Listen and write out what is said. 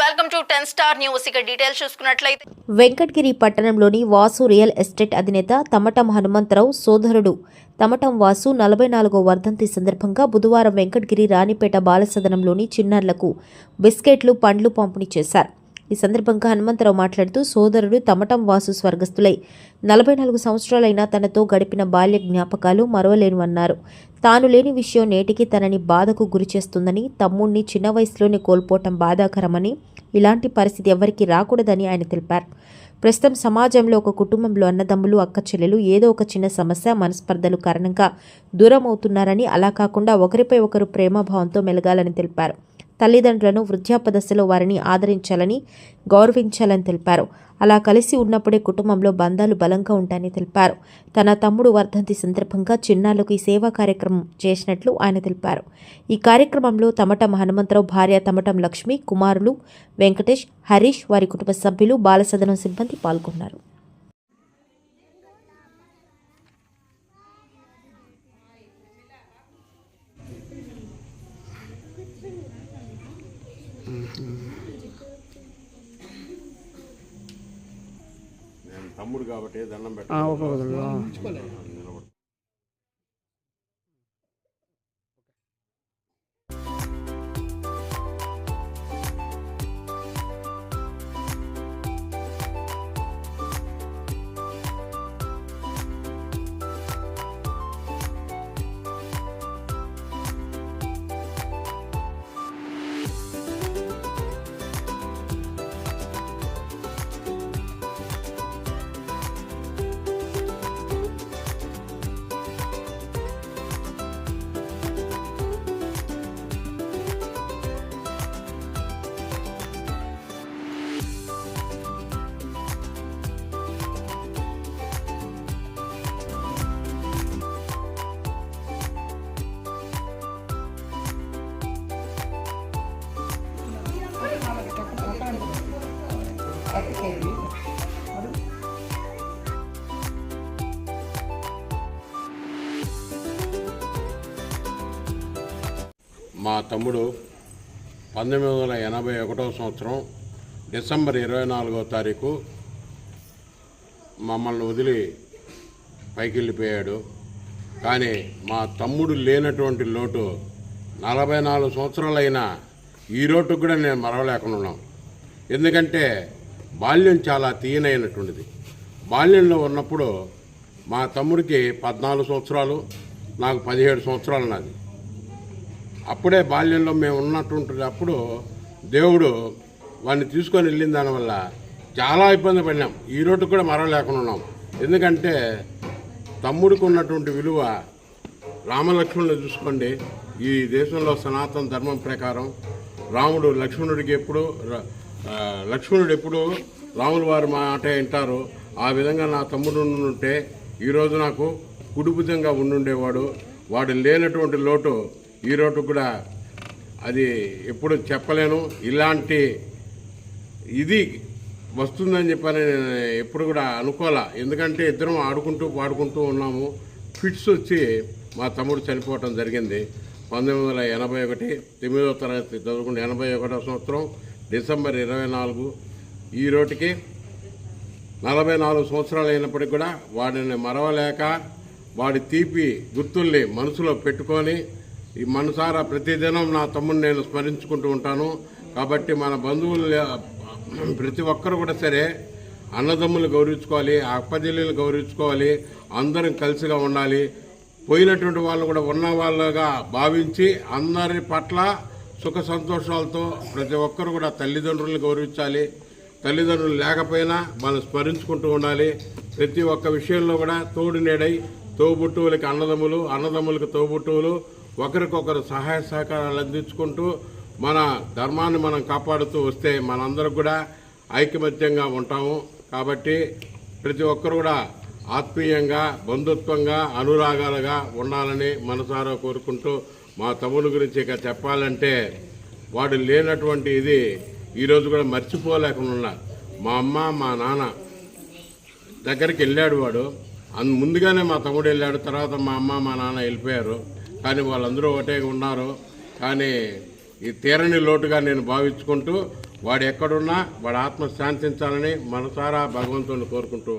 Welcome to ten star news. ఇక details చూసుకున్నట్లయితే వెంకటగిరి పట్టణంలోని వాసు రియల్ ఎస్టేట్ అధినేత తమటం హనుమంతరావు సోదరుడు. తమటం వాసు నలభై నాలుగో వర్ధంతి సందర్భంగా బుధవారం వెంకటగిరి రాణిపేట బాలసదనంలోని చిన్నారులకు బిస్కెట్లు పండ్లు పంపిణీ చేశారు. ఈ సందర్భంగా హనుమంతరావు మాట్లాడుతూ సోదరుడు తమటం వాసు స్వర్గస్థులై. నలభై నాలుగు సంవత్సరాలైన తనతో గడిపిన బాల్య జ్ఞాపకాలు మరవలేనివన్నారు. తాను లేని విషయం నేటికి తనని బాధకు గురిచేస్తుందని తమ్ముణ్ణి చిన్న వయసులోనే కోల్పోవటం బాధాకరమని ఇలాంటి పరిస్థితి ఎవరికీ రాకూడదని ఆయన తెలిపారు. ప్రస్తుతం సమాజంలో ఒక కుటుంబంలో అన్నదమ్ములు అక్క చెల్లెలు ఏదో ఒక చిన్న సమస్య మనస్పర్ధలు కారణంగా దూరం అవుతున్నారని అలా కాకుండా ఒకరిపై ఒకరు ప్రేమభావంతో మెలగాలని తెలిపారు. తల్లిదండ్రులను వృద్ధాప్య దశలో వారిని ఆదరించాలని గౌరవించాలని తెలిపారు. అలా కలిసి ఉన్నప్పుడే కుటుంబంలో బంధాలు బలంగా ఉంటాయని తెలిపారు. తన తమ్ముడు వర్ధంతి సందర్భంగా చిన్నారులకు ఈ సేవా కార్యక్రమం చేసినట్లు ఆయన తెలిపారు. ఈ కార్యక్రమంలో తమటం హనుమంతరావు భార్య తమటం లక్ష్మి కుమారులు వెంకటేష్ హరీష్ వారి కుటుంబ సభ్యులు బాలసదనం సిబ్బంది పాల్గొన్నారు. నేను తమ్ముడు కాబట్టి దండం ఆ, పెట్టాను ఒక మా తమ్ముడు పంతొమ్మిది వందల ఎనభై ఒకటో సంవత్సరం డిసెంబర్ ఇరవై నాలుగో తారీఖు మమ్మల్ని వదిలి పైకి వెళ్ళిపోయాడు. కానీ మా తమ్ముడు లేనటువంటి లోటు నలభై నాలుగు సంవత్సరాలైనా ఈ రోడ్డుకు కూడా నేను మరవలేకుండా ఉన్నాం. ఎందుకంటే బాల్యం చాలా తీయనైనటువంటిది. బాల్యంలో ఉన్నప్పుడు మా తమ్ముడికి పద్నాలుగు సంవత్సరాలు నాకు పదిహేడు సంవత్సరాలు నాది. అప్పుడే బాల్యంలో మేము ఉన్నటువంటి అప్పుడు దేవుడు వాడిని తీసుకొని వెళ్ళిన దానివల్ల చాలా ఇబ్బంది పడినాం. ఈ రోడ్డు కూడా మరవలేకుండా ఉన్నాం. ఎందుకంటే తమ్ముడికి ఉన్నటువంటి విలువ రామలక్ష్మణులు చూసుకోండి. ఈ దేశంలో సనాతన ధర్మం ప్రకారం రాముడు లక్ష్మణుడికి ఎప్పుడు లక్ష్మణుడు ఎప్పుడు రాముల వారి మాట వింటారు ఆ విధంగా నా తమ్ముడు ఉంటే ఈరోజు నాకు కుడిభుజంగా ఉండుండేవాడు. వాడు లేనటువంటి లోటు ఈ రోడ్డు కూడా అది ఎప్పుడు చెప్పలేను. ఇలాంటి ఇది వస్తుందని చెప్పని నేను ఎప్పుడు కూడా అనుకోలే. ఎందుకంటే ఇద్దరం ఆడుకుంటూ పాడుకుంటూ ఉన్నాము. ఫిట్స్ వచ్చి మా తమ్ముడు చనిపోవటం జరిగింది. పంతొమ్మిది వందల ఎనభై ఒకటి తొమ్మిదవ తరగతి చదువుకుని ఎనభై ఒకటో సంవత్సరం డిసెంబర్ ఇరవై నాలుగు ఈ రోటికి నలభై నాలుగు సంవత్సరాలు అయినప్పటికీ కూడా వాడిని మరవలేక వాడి తీపి గుర్తుల్ని మనసులో పెట్టుకొని ఈ మనసారా ప్రతిదినం నా తమ్ముడిని నేను స్మరించుకుంటూ ఉంటాను. కాబట్టి మన బంధువులు ప్రతి ఒక్కరు కూడా సరే అన్నదమ్ములు గౌరవించుకోవాలి అప్పజల్లిని గౌరవించుకోవాలి అందరం కలిసిగా ఉండాలి. పోయినటువంటి వాళ్ళు కూడా ఉన్న వాళ్ళగా భావించి అందరి పట్ల సుఖ సంతోషాలతో ప్రతి ఒక్కరు కూడా తల్లిదండ్రులను గౌరవించాలి. తల్లిదండ్రులు లేకపోయినా మనం స్మరించుకుంటూ ఉండాలి. ప్రతి ఒక్క విషయంలో కూడా తోడు నేడై తోబుట్టువులకి అన్నదమ్ములు అన్నదమ్ములకు తోబుట్టువులు ఒకరికొకరు సహాయ సహకారాలు అందించుకుంటూ మన ధర్మాన్ని మనం కాపాడుతూ వస్తే మనందరం కూడా ఐకమత్యంగా ఉంటాము. కాబట్టి ప్రతి ఒక్కరు కూడా ఆత్మీయంగా బంధుత్వంగా అనురాగాలుగా ఉండాలని మనసారా కోరుకుంటూ మా తమ్ముడు గురించి ఇక చెప్పాలంటే వాడు లేనటువంటి ఇది ఈరోజు కూడా మర్చిపోలేకుండా ఉన్నారు మా అమ్మ మా నాన్న దగ్గరికి వెళ్ళాడు వాడు. అందు ముందుగానే మా తమ్ముడు వెళ్ళాడు తర్వాత మా అమ్మ మా నాన్న వెళ్ళిపోయారు. కానీ వాళ్ళందరూ ఒకటే ఉన్నారు. కానీ ఈ తీరని లోటుగా నేను భావించుకుంటూ వాడు ఎక్కడున్నా వాడు ఆత్మ శాంతించాలని మనసారా భగవంతుని కోరుకుంటూ